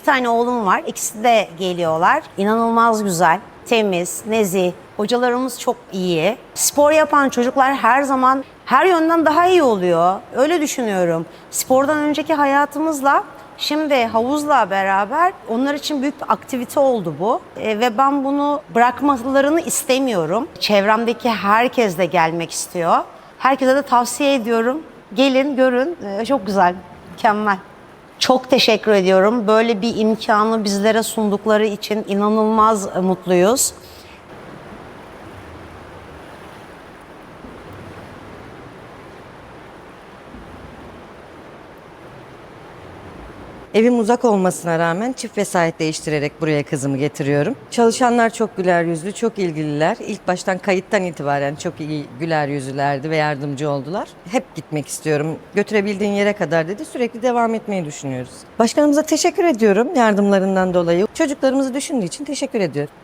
İki tane oğlum var. İkisi de geliyorlar. İnanılmaz güzel, temiz, nezih. Hocalarımız çok iyi. Spor yapan çocuklar her zaman her yönden daha iyi oluyor. Öyle düşünüyorum. Spordan önceki hayatımızla Şimdi havuzla beraber onlar için büyük bir aktivite oldu bu E, ve ben bunu bırakmalarını istemiyorum. Çevremdeki herkes de gelmek istiyor. Herkese de tavsiye ediyorum. Gelin, görün. E, çok güzel, mükemmel. Çok teşekkür ediyorum. Böyle bir imkanı bizlere sundukları için inanılmaz mutluyuz. Evim uzak olmasına rağmen çift vesayet değiştirerek buraya kızımı getiriyorum. Çalışanlar çok güler yüzlü, çok ilgililer. İlk baştan kayıttan itibaren çok iyi güler yüzlülerdi ve yardımcı oldular. Hep gitmek istiyorum. Götürebildiğin yere kadar dedi. Sürekli devam etmeyi düşünüyoruz. Başkanımıza teşekkür ediyorum yardımlarından dolayı. Çocuklarımızı düşündüğü için teşekkür ediyorum.